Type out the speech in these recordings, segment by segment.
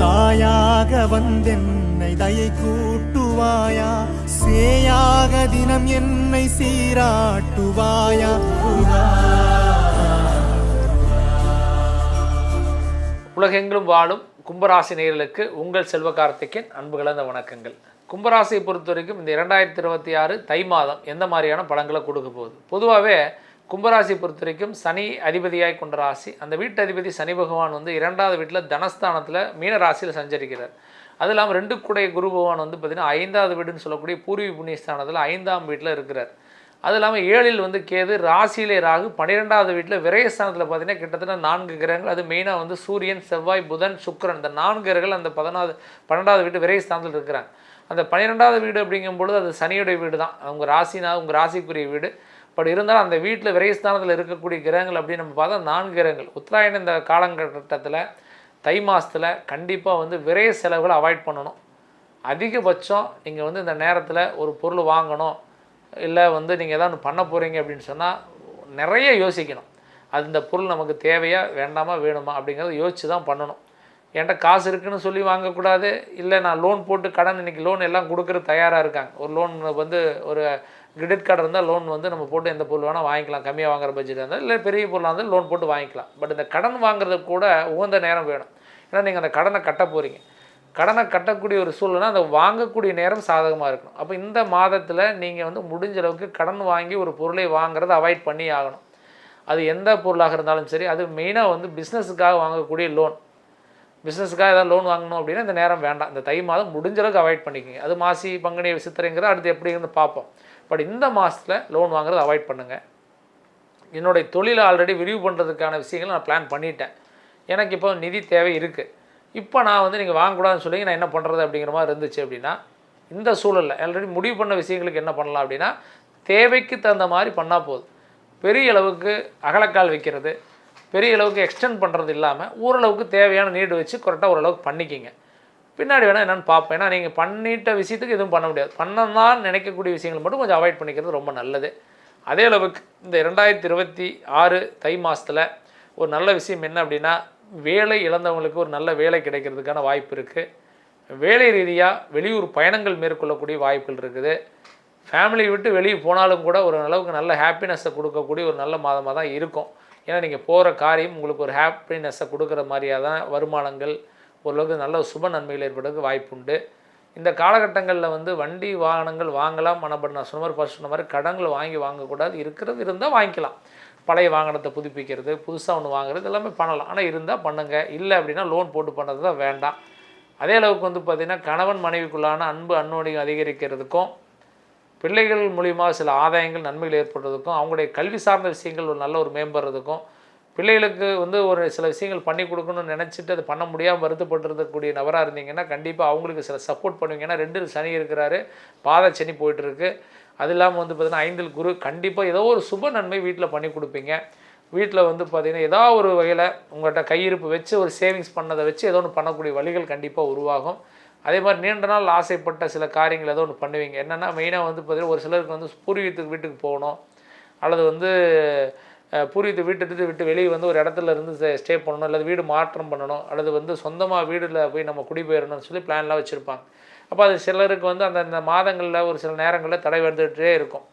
தாயாக வந்தென்னை தயை கூட்டுவாயா? சேயாக தினம் என்னை சீராட்டுவாயா? உலகெங்கிலும் வாழும் கும்பராசி நேர்களுக்கு உங்கள் செல்வ கார்த்திகேன் அன்பு கலந்த வணக்கங்கள். கும்பராசியை பொறுத்த வரைக்கும் இந்த இரண்டாயிரத்தி இருபத்தி ஆறு தை மாதம் எந்த மாதிரியான பலன்களை கொடுக்க போகுது? பொதுவாகவே கும்பராசி பொறுத்த வரைக்கும் சனி அதிபதியாய் கொண்ட ராசி. அந்த வீட்டு அதிபதி சனி பகவான் வந்து இரண்டாவது வீட்டில் தனஸ்தானத்தில் மீன ராசியில் சஞ்சரிக்கிறார். அது இல்லாமல் ரெண்டு கூடைய குரு பகவான் வந்து பார்த்திங்கன்னா ஐந்தாவது வீடுன்னு சொல்லக்கூடிய பூர்வீ புண்ணியஸ்தானத்தில் ஐந்தாம் வீட்டில் இருக்கிறார். அது இல்லாமல் ஏழில் வந்து கேது ராசியிலே ராகு பன்னிரெண்டாவது வீட்டில் விரயஸ்தானத்தில் பார்த்தீங்கன்னா கிட்டத்தட்ட நான்கு கிரகங்கள். அது மெயினாக வந்து சூரியன் செவ்வாய் புதன் சுக்கிரன். இந்த நான்கு கிரகங்கள் அந்த பதினாவது பன்னெண்டாவது வீட்டு விரயஸ்தானத்தில் இருக்கிறாங்க. அந்த பன்னிரெண்டாவது வீடு அப்படிங்கும்பொழுது அது சனியுடைய வீடு தான் உங்கள் ராசினா உங்கள் ராசிக்குரிய வீடு. பட் இருந்தாலும் அந்த வீட்டில் விரயஸ்தானத்தில் இருக்கக்கூடிய கிரகங்கள் அப்படின்னு நம்ம பார்த்தா நான்கு கிரகங்கள். உத்தராயண இந்த காலகட்டத்தில் தை மாதத்தில் கண்டிப்பாக வந்து விரய செலவுகளை அவாய்ட் பண்ணணும். அதிகபட்சம் நீங்கள் வந்து இந்த நேரத்தில் ஒரு பொருள் வாங்கணும். இல்லை வந்து நீங்கள் ஏதாவது பண்ண போகிறீங்க அப்படின்னு சொன்னால் நிறைய யோசிக்கணும். அது இந்த பொருள் நமக்கு தேவையா வேண்டாமா வேணுமா அப்படிங்கிறத யோசித்து தான் பண்ணணும். என்கிட்ட காசு இருக்குன்னு சொல்லி வாங்கக்கூடாது. இல்லை நான் லோன் போட்டு கடன் இன்றைக்கி லோன் எல்லாம் கொடுக்குறது தயாராக இருக்காங்க. ஒரு லோன் வந்து ஒரு கிரெடிட் கார்டு இருந்தால் லோன் வந்து நம்ம போட்டு எந்த பொருள் வேணால் வாங்கிக்கலாம். கம்மியாக வாங்குற பட்ஜெட் இருந்தால் இல்லை பெரிய பொருளாக இருந்தால் லோன் போட்டு வாங்கிக்கலாம். பட் இந்த கடன் வாங்குறதுக்கு கூட உகந்த நேரம் வேணும். ஏன்னா நீங்கள் அந்த கடனை கட்ட போகிறீங்க கடனை கட்டக்கூடிய ஒரு சூழ்நிலை அந்த வாங்கக்கூடிய நேரம் சாதகமாக இருக்கணும். அப்போ இந்த மாதத்தில் நீங்கள் வந்து முடிஞ்ச அளவுக்கு கடன் வாங்கி ஒரு பொருளை வாங்குறதை அவாய்ட் பண்ணி ஆகணும். அது எந்த பொருளாக இருந்தாலும் சரி அது மெயினாக வந்து பிஸ்னஸுக்காக வாங்கக்கூடிய லோன் பிஸ்னஸுக்காக ஏதாவது லோன் வாங்கணும் அப்படின்னா இந்த நேரம் வேண்டாம். இந்த தை மாதம் முடிஞ்சளவுக்கு அவாய்ட் பண்ணிக்கோங்க. அது மாசி பங்குனி சித்திரைங்கிற அடுத்து எப்படிங்கிறது பார்ப்போம். பட் இந்த மாதத்தில் லோன் வாங்குறதை அவாய்ட் பண்ணுங்கள் என்னுடைய தொழிலை ஆல்ரெடி விரிவு பண்ணுறதுக்கான விஷயங்களை நான் பிளான் பண்ணிட்டேன். எனக்கு இப்போ நிதி தேவை இருக்குது இப்போ நான் வந்து நீங்கள் வாங்கக்கூடாதுன்னு சொல்லி நான் என்ன பண்ணுறது அப்படிங்கிற மாதிரி இருந்துச்சு அப்படின்னா இந்த சூழலில் ஆல்ரெடி முடிவு பண்ண விஷயங்களுக்கு என்ன பண்ணலாம் அப்படின்னா தேவைக்கு தகுந்த மாதிரி பண்ணால் போதும். பெரிய அளவுக்கு அகலக்கால் வைக்கிறது பெரிய அளவுக்கு எக்ஸ்டெண்ட் பண்ணுறது இல்லாமல் ஓரளவுக்கு தேவையான நீடு வச்சு கரெக்டாக ஓரளவுக்கு பண்ணிக்கிங்க. பின்னாடி வேணால் என்னென்னு பார்ப்பேன் ஏன்னா நீங்கள் பண்ணிட்ட விஷயத்துக்கு எதுவும் பண்ண முடியாது. பண்ணதான் நினைக்கக்கூடிய விஷயங்கள் மட்டும் கொஞ்சம் அவாய்ட் பண்ணிக்கிறது ரொம்ப நல்லது. அதே அளவுக்கு இந்த ரெண்டாயிரத்தி இருபத்தி ஆறு தை மாதத்தில் ஒரு நல்ல விஷயம் என்ன அப்படின்னா வேலை இழந்தவங்களுக்கு ஒரு நல்ல வேலை கிடைக்கிறதுக்கான வாய்ப்பு இருக்குது வேலை ரீதியாக வெளியூர் பயணங்கள் மேற்கொள்ளக்கூடிய வாய்ப்புகள் இருக்குது. ஃபேமிலி விட்டு வெளியே போனாலும் கூட ஒரு அளவுக்கு நல்ல ஹாப்பினஸ்ஸை கொடுக்கக்கூடிய ஒரு நல்ல மாதமாக தான் இருக்கும். ஏன்னா நீங்கள் போகிற காரியம் உங்களுக்கு ஒரு ஹாப்பினஸ்ஸை கொடுக்குற மாதிரியாக தான் வருமானங்கள் ஓரளவுக்கு நல்ல சுப நன்மைகள் ஏற்படுறதுக்கு வாய்ப்புண்டு. இந்த காலகட்டங்களில் வந்து வண்டி வாகனங்கள் வாங்கலாம். ஆனால் பட் நான் சொன்ன மாதிரி ஃபர்ஸ்ட் சொன்ன மாதிரி கடன்கள் வாங்கி வாங்கக்கூடாது. இருக்கிறது இருந்தால் வாங்கிக்கலாம். பழைய வாகனத்தை புதுப்பிக்கிறது புதுசாக ஒன்று வாங்குறது எல்லாமே பண்ணலாம். ஆனால் இருந்தால் பண்ணுங்கள் இல்லை அப்படின்னா லோன் போட்டு பண்ணுறது தான் வேண்டாம். அதே அளவுக்கு வந்து பார்த்திங்கன்னா கணவன் மனைவிக்குள்ளான அன்பு அன்னோடியும் அதிகரிக்கிறதுக்கும் பிள்ளைகள் மூலிமா சில ஆதாயங்கள் நன்மைகள் ஏற்படுறதுக்கும் அவங்களுடைய கல்வி சார்ந்த விஷயங்கள் ஒரு நல்ல ஒரு மேம்படுறதுக்கும் பிள்ளைகளுக்கு வந்து ஒரு சில விஷயங்கள் பண்ணி கொடுக்கணும்னு நினச்சிட்டு அது பண்ண முடியாமல் வருத்தப்பட்டிருக்கக்கூடிய நபராக இருந்தீங்கன்னா கண்டிப்பாக அவங்களுக்கு சில சப்போர்ட் பண்ணுவீங்க. ஏன்னா ரெண்டு சனி இருக்கிறாரு பாத சனி போயிட்டுருக்கு. அது இல்லாமல் வந்து பார்த்திங்கன்னா ஐந்தில் குரு கண்டிப்பாக ஏதோ ஒரு சுப நன்மை வீட்டில் பண்ணி கொடுப்பீங்க. வீட்டில் வந்து பார்த்திங்கன்னா ஏதோ ஒரு வகையில் உங்கள்கிட்ட கையிருப்பு வச்சு ஒரு சேவிங்ஸ் பண்ணதை வச்சு ஏதோ ஒன்று பண்ணக்கூடிய வழிகள் கண்டிப்பாக உருவாகும். அதே மாதிரி நீண்ட நாள் ஆசைப்பட்ட சில காரியங்கள் ஏதோ ஒன்று பண்ணுவீங்க. என்னென்னா மெயினாக வந்து பார்த்தீங்கன்னா ஒரு சிலருக்கு வந்து பூர்வீகத்துக்கு வீட்டுக்கு போகணும். அல்லது வந்து பூர்வீகத்தை வீட்டை விட்டு வெளியே வந்து ஒரு இடத்துல இருந்து ஸ்டே பண்ணணும். அல்லது வீடு மாற்றம் பண்ணணும். அல்லது வந்து சொந்தமாக வீடில் போய் நம்ம குடிபெயரணும்னு சொல்லி பிளான்லாம் வச்சுருப்பாங்க. அப்போ அது சிலருக்கு வந்து அந்தந்த அந்த மாதங்களில் ஒரு சில நேரங்களில் தடை வந்துகிட்டே இருக்கும்.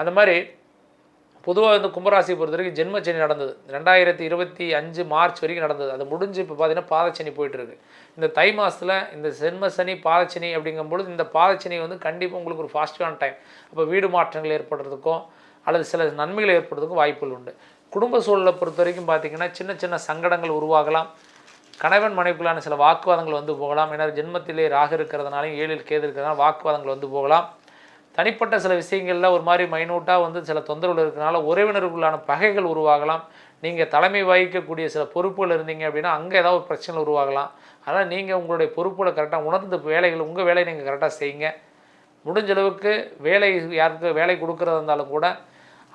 அந்த மாதிரி பொதுவாக வந்து கும்பராசியை பொறுத்த வரைக்கும் ஜென்மச்சனி நடந்தது. ரெண்டாயிரத்தி இருபத்தி அஞ்சு மார்ச் வரைக்கும் நடந்தது. அது முடிஞ்சு இப்போ பார்த்தீங்கன்னா பாதச்சனி போயிட்டுருக்கு. இந்த தை மாதத்தில் இந்த ஜென்மசனி பாதச்சனி அப்படிங்கும்பொழுது இந்த பாதச்சனி வந்து கண்டிப்பாக உங்களுக்கு ஒரு ஃபாஸ்ட்டான டைம் அப்போ வீடு மாற்றங்கள் ஏற்படுறதுக்கும் அல்லது சில நன்மைகள் ஏற்படுறதுக்கும் வாய்ப்புகள் உண்டு. குடும்ப சூழலை பொறுத்த வரைக்கும் பார்த்தீங்கன்னா சின்ன சின்ன சங்கடங்கள் உருவாகலாம். கணவன் மனைவிக்குள்ளான சில வாக்குவாதங்கள் வந்து போகலாம். ஏன்னா ஜென்மத்திலே ராக இருக்கிறதுனாலையும் ஏழில் கேது இருக்கிறதுனால வாக்குவாதங்கள் வந்து போகலாம். தனிப்பட்ட சில விஷயங்களில் ஒரு மாதிரி மைனூட்டாக வந்து சில தொந்தரவுகள் இருக்கிறனால உறவினருக்குள்ளான பகைகள் உருவாகலாம். நீங்கள் தலைமை வகிக்கக்கூடிய சில பொறுப்புகள் இருந்தீங்க அப்படின்னா அங்கே ஏதாவது ஒரு பிரச்சனை உருவாகலாம். அதனால் நீங்கள் உங்களுடைய பொறுப்புகளை கரெக்டாக உணர்ந்து வேலைகள் உங்கள் வேலையை நீங்கள் கரெக்டாக செய்யுங்க. முடிஞ்சளவுக்கு வேலை யாருக்கு வேலை கொடுக்குறதா இருந்தாலும் கூட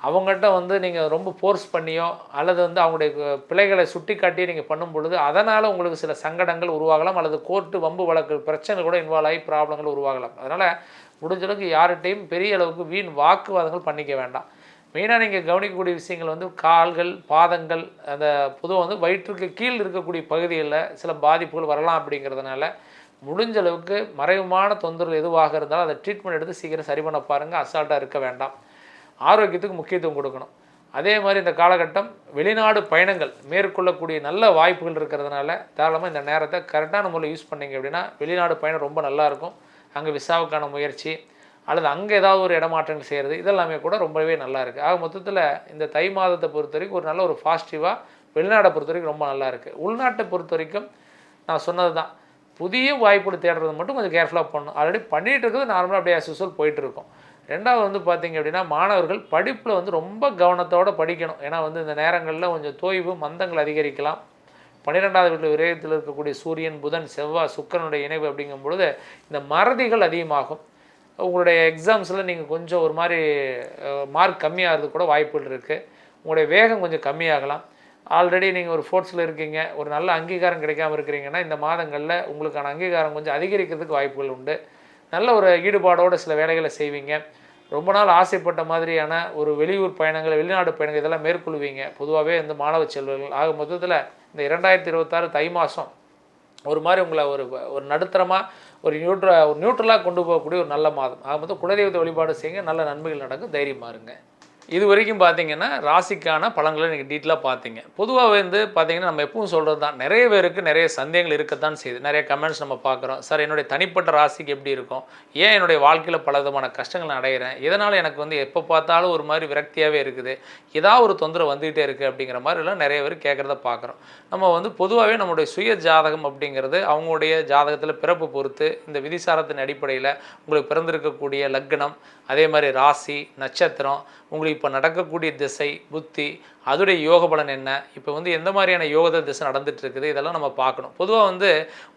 அவங்ககிட்ட வந்து நீங்கள் ரொம்ப ஃபோர்ஸ் பண்ணியோ அல்லது வந்து அவங்களுடைய பிள்ளைகளை சுட்டி காட்டி நீங்கள் பண்ணும் பொழுது அதனால் உங்களுக்கு சில சங்கடங்கள் உருவாகலாம் அல்லது கோர்ட்டு வம்பு வழக்கு பிரச்சனை கூட இன்வால்வ் ஆகி ப்ராப்ளங்கள் உருவாகலாம். அதனால் முடிஞ்சளவுக்கு யார்கிட்டையும் பெரிய அளவுக்கு வீண் வாக்குவாதங்கள் பண்ணிக்க வேண்டாம். மெயினாக நீங்கள் கவனிக்கக்கூடிய விஷயங்கள் வந்து கால்கள் பாதங்கள் அந்த பொதுவாக வந்து வயிற்றுக்கு கீழ் இருக்கக்கூடிய பகுதிகளில் சில பாதிப்புகள் வரலாம் அப்படிங்கிறதுனால முடிஞ்ச அளவுக்கு மறைவுமான தொந்தரவு எதுவாக இருந்தாலும் அதை ட்ரீட்மெண்ட் எடுத்து சீக்கிரம் சரி பண்ண பாருங்கள் அசால்ட்டாக இருக்க வேண்டாம். ஆரோக்கியத்துக்கு முக்கியத்துவம் கொடுக்கணும். அதே மாதிரி இந்த காலகட்டம் வெளிநாடு பயணங்கள் மேற்கொள்ளக்கூடிய நல்ல வாய்ப்புகள் இருக்கிறதுனால தாராளமாக இந்த நேரத்தை கரெக்டான முறையில் யூஸ் பண்ணீங்க அப்படின்னா வெளிநாடு பயணம் ரொம்ப நல்லாயிருக்கும் அங்கே விசாவுக்கான முயற்சி அல்லது அங்கே ஏதாவது ஒரு இடமாற்றங்கள் செய்கிறது இதெல்லாமே கூட ரொம்பவே நல்லா இருக்குது ஆக மொத்தத்தில் இந்த தை மாதத்தை பொறுத்த வரைக்கும் ஒரு நல்ல ஒரு பாசிட்டிவாக வெளிநாடை பொறுத்த வரைக்கும் ரொம்ப நல்லா இருக்குது உள்நாட்டை பொறுத்த வரைக்கும் நான் சொன்னது தான். புதிய வாய்ப்புகள் தேடுறது மட்டும் கொஞ்சம் கேர்ஃபுல்லாக பண்ணணும். ஆல்ரெடி பண்ணிகிட்டு இருக்கிறது நார்மலாக அப்படியே as போயிட்டுருக்கோம் ரெண்டாவது வந்து பார்த்திங்க அப்படின்னா மாணவர்கள் படிப்பில் வந்து ரொம்ப கவனத்தோடு படிக்கணும். ஏன்னா வந்து இந்த நேரங்களில் கொஞ்சம் தோய்வு மந்தங்கள் அதிகரிக்கலாம். பன்னிரெண்டாவது வீட்டில் விரயத்தில் இருக்கக்கூடிய சூரியன் புதன் செவ்வாய் சுக்கரனுடைய இணைவு அப்படிங்கும் பொழுது இந்த மறதிகள் அதிகமாகும். உங்களுடைய எக்ஸாம்ஸில் நீங்கள் கொஞ்சம் ஒரு மாதிரி மார்க் கம்மியாகிறது கூட வாய்ப்புகள் இருக்குது உங்களுடைய வேகம் கொஞ்சம் கம்மியாகலாம். ஆல்ரெடி நீங்கள் ஒரு ஃபோர்ட்ஸில் இருக்கீங்க. ஒரு நல்ல அங்கீகாரம் கிடைக்காம இருக்கிறீங்கன்னா இந்த மாதங்களில் உங்களுக்கான அங்கீகாரம் கொஞ்சம் அதிகரிக்கிறதுக்கு வாய்ப்புகள் உண்டு. நல்ல ஒரு ஈடுபாடோடு சில வேலைகளை செய்வீங்க. ரொம்ப நாள் ஆசைப்பட்ட மாதிரியான ஒரு வெளியூர் பயணங்கள் வெளிநாடு பயணங்கள் இதெல்லாம் மேற்கொள்வீங்க. பொதுவாகவே இந்த மாணவ செல்வர்கள். ஆக மொத்தத்தில் இந்த இரண்டாயிரத்தி இருபத்தாறு தை மாதம் ஒரு மாதிரி உங்களை ஒரு ஒரு நடுத்தரமாக ஒரு நியூட்ர ஒரு நியூட்ரலாக கொண்டு போகக்கூடிய ஒரு நல்ல மாதம். ஆக மொத்தம் குலதெய்வத்தை வழிபாடு செய்யுங்க. நல்ல நன்மைகள் நடக்கும். தைரியமாக இருங்க. இது வரைக்கும் பார்த்தீங்கன்னா ராசிக்கான பலன்களை நீங்கள் டீட்டெயிலாக பார்த்தீங்க பொதுவாக வந்து பார்த்தீங்கன்னா நம்ம எப்பவும் சொல்கிறது தான் நிறைய பேருக்கு நிறைய சந்தேகங்கள் இருக்கத்தான் செய்யுது. நிறைய கமெண்ட்ஸ் நம்ம பார்க்குறோம் சார் என்னுடைய தனிப்பட்ட ராசிக்கு எப்படி இருக்கும்? ஏன் என்னுடைய வாழ்க்கையில் பல விதமான கஷ்டங்கள் நான் அடைகிறேன் இதனால் எனக்கு வந்து எப்போ பார்த்தாலும் ஒரு மாதிரி விரக்தியாகவே இருக்குது? ஏதாவது ஒரு தொந்தரவு வந்துகிட்டே இருக்குது அப்படிங்கிற மாதிரிலாம் நிறைய பேர் கேட்குறத பார்க்குறோம் நம்ம வந்து பொதுவாகவே நம்மளுடைய சுய ஜாதகம் அப்படிங்கிறது அவங்களுடைய ஜாதகத்தில் பிறப்பு பொறுத்து இந்த விதிசாரத்தின் அடிப்படையில் உங்களுக்கு பிறந்திருக்கக்கூடிய லக்னம் அதே மாதிரி ராசி நட்சத்திரம் உங்களுக்கு இப்போ நடக்கக்கூடிய திசை புத்தி அதோடைய யோக பலன் என்ன? இப்போ வந்து எந்த மாதிரியான யோக திசை நடந்துட்டு இருக்குது இதெல்லாம் நம்ம பார்க்கணும். பொதுவாக வந்து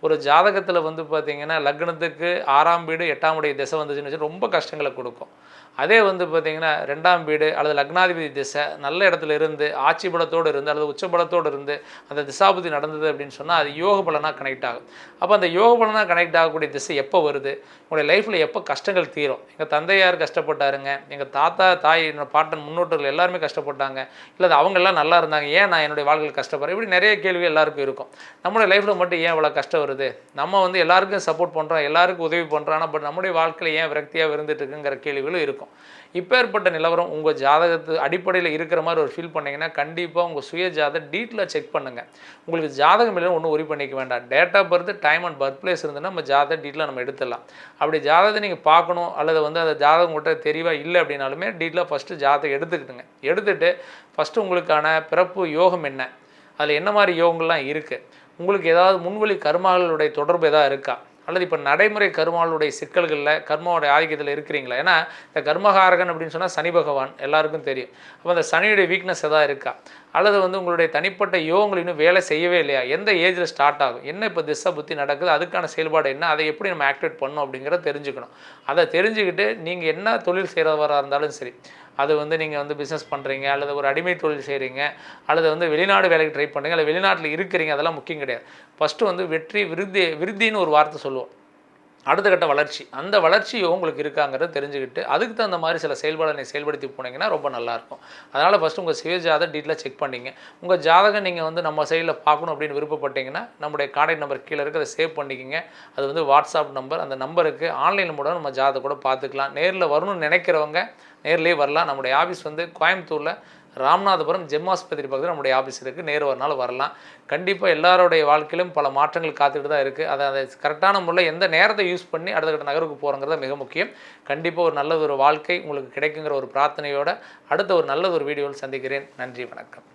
ஒரு ஜாதகத்தில் வந்து பார்த்திங்கன்னா லக்னத்துக்கு ஆறாம் வீடு எட்டாம் உடைய திசை வந்துச்சுன்னு வச்சு ரொம்ப கஷ்டங்களை கொடுக்கும். அதே வந்து பார்த்திங்கன்னா ரெண்டாம் வீடு அல்லது லக்னாதிபதி திசை நல்ல இடத்துல இருந்து ஆட்சி பலத்தோடு இருந்து அல்லது உச்ச பலத்தோடு இருந்து அந்த திசாபுதி நடந்தது அப்படின்னு சொன்னால் அது யோக பலனாக கனெக்ட் ஆகும். அப்போ அந்த யோக பலனாக கனெக்ட் ஆகக்கூடிய திசை எப்போ வருது? உங்களுடைய லைஃப்பில் எப்போ கஷ்டங்கள் தீரும்? எங்கள் தந்தையார் கஷ்டப்பட்டாருங்க எங்கள் தாத்தா தாய் என்னோட பாட்டன் முன்னோட்டர்கள் எல்லாருமே கஷ்டப்பட்டாங்க. இல்லை அவங்கெல்லாம் நல்லா இருந்தாங்க. ஏன் நான் என்னுடைய வாழ்க்கையில் கஷ்டப்படுறேன்? இப்படி நிறைய கேள்வி எல்லாருக்கும் இருக்கும். நம்மளுடைய லைஃப்பில் மட்டும் ஏன் இவ்வளோ கஷ்டம் வருது? நம்ம வந்து எல்லாருக்கும் சப்போர்ட் பண்ணுறோம் எல்லாருக்கும் உதவி பண்ணுறோம் ஆனால் பட் நம்முடைய வாழ்க்கையில் ஏன் விரக்தியாக இருந்துட்டு இருக்குங்கிற கேள்விகளும் இருக்கும். இப்போ ஏற்பட்ட நிலவரம் உங்கள் ஜாதகத்து அடிப்படையில் இருக்கிற மாதிரி ஒரு ஃபீல் பண்ணிங்கன்னா கண்டிப்பாக உங்கள் சுய ஜாதகம் டீட்டில் செக் பண்ணுங்கள் உங்களுக்கு ஜாதகம் இல்லைன்னு ஒன்றும் உரி பண்ணிக்க வேண்டாம். Date of birth time and birth place இருந்ததுன்னா நம்ம ஜாதக டீட்டில் நம்ம எடுத்துடலாம். அப்படி ஜாதகத்தை நீங்கள் பார்க்கணும் அல்லது வந்து அந்த ஜாதகம் கிட்ட தெரியவாக இல்லை அப்படின்னாலுமே டீட்டெயிலாக ஃபஸ்ட்டு ஜாதகம் எடுத்துக்கிட்டுங்க. எடுத்துகிட்டு ஃபஸ்ட்டு உங்களுக்கான பிறப்பு யோகம் என்ன? அதில் என்ன மாதிரி யோகங்கள்லாம் இருக்குது உங்களுக்கு ஏதாவது முன்வழி கர்மாக்களுடைய தொடர்பு எதாவது இருக்கா? அல்லது இப்போ நடைமுறை கர்மாவுடைய சிக்கல்களில் கர்மாவுடைய ஆதிக்கத்தில் இருக்கிறீங்களா? ஏன்னா இந்த கர்மகாரகன் அப்படின்னு சொன்னால் சனி பகவான் எல்லாருக்கும் தெரியும். அப்போ அந்த சனியுடைய வீக்னஸ் எதாவது இருக்கா? அல்லது வந்து உங்களுடைய தனிப்பட்ட யோகங்கள் இன்னும் வேலை செய்யவே இல்லையா? எந்த ஏஜில் ஸ்டார்ட் ஆகும்? என்ன இப்போ திசை புத்தி நடக்குது? அதுக்கான செயல்பாடு என்ன? அதை எப்படி நம்ம ஆக்டிவேட் பண்ணணும் அப்படிங்கிறத தெரிஞ்சுக்கணும். அதை தெரிஞ்சுக்கிட்டு நீங்கள் என்ன தொழில் செய்கிறவராக இருந்தாலும் சரி அது வந்து நீங்கள் வந்து பிஸ்னஸ் பண்ணுறீங்க அல்லது ஒரு அடிமை தொழில் செய்கிறீங்க அல்லது வந்து வெளிநாடு வேலைக்கு ட்ரை பண்ணுறீங்க அல்லது வெளிநாட்டில் இருக்கிறீங்க அதெல்லாம் முக்கியம் கிடையாது. ஃபஸ்ட்டு வந்து வெற்றி விருத்தி விருத்தின்னு ஒரு வார்த்தை சொல்லுவோம். அடுத்த கட்ட வளர்ச்சி. அந்த வளர்ச்சி உங்களுக்கு இருக்காங்கிறத தெரிஞ்சுக்கிட்டு அதுக்கு தகுந்த மாதிரி சில செயல்பாடனை செயல்படுத்தி போனீங்கன்னா ரொம்ப நல்லாயிருக்கும். அதனால் ஃபஸ்ட்டு உங்கள் சுய ஜாதகம் டீட்டெயிலாக செக் பண்ணிங்க. உங்கள் ஜாதகம் நீங்கள் வந்து நம்ம சைடில் பார்க்கணும் அப்படின்னு விருப்பப்பட்டீங்கன்னா நம்முடைய கான்டாக்ட் நம்பர் கீழே இருக்குது அதை சேவ் பண்ணிக்கிங்க. அது வந்து வாட்ஸ்அப் நம்பர் அந்த நம்பருக்கு ஆன்லைன் மூலம் நம்ம ஜாதகம் கூட பார்த்துக்கலாம். நேரில் வரணும்னு நினைக்கிறவங்க நேர்லேயே வரலாம். நம்முடைய ஆஃபீஸ் வந்து கோயம்புத்தூரில் ராமநாதபுரம் ஜெம் ஆஸ்பத்திரி பக்கத்தில் நம்முடைய ஆஃபீஸ் இருக்குது நேரு ஒரு நாள் வரலாம். கண்டிப்பாக எல்லாருடைய வாழ்க்கையிலும் பல மாற்றங்கள் காத்துக்கிட்டு தான் இருக்குது அதை அதை கரெக்டான முறையில் எந்த நேரத்தை யூஸ் பண்ணி அடுத்த கட்ட நகருக்கு போகிறங்கிறது மிக முக்கியம். கண்டிப்பாக ஒரு நல்ல ஒரு வாழ்க்கை உங்களுக்கு கிடைக்குங்கிற ஒரு பிரார்த்தனையோட அடுத்த ஒரு நல்ல ஒரு வீடியோவில் சந்திக்கிறேன். நன்றி வணக்கம்.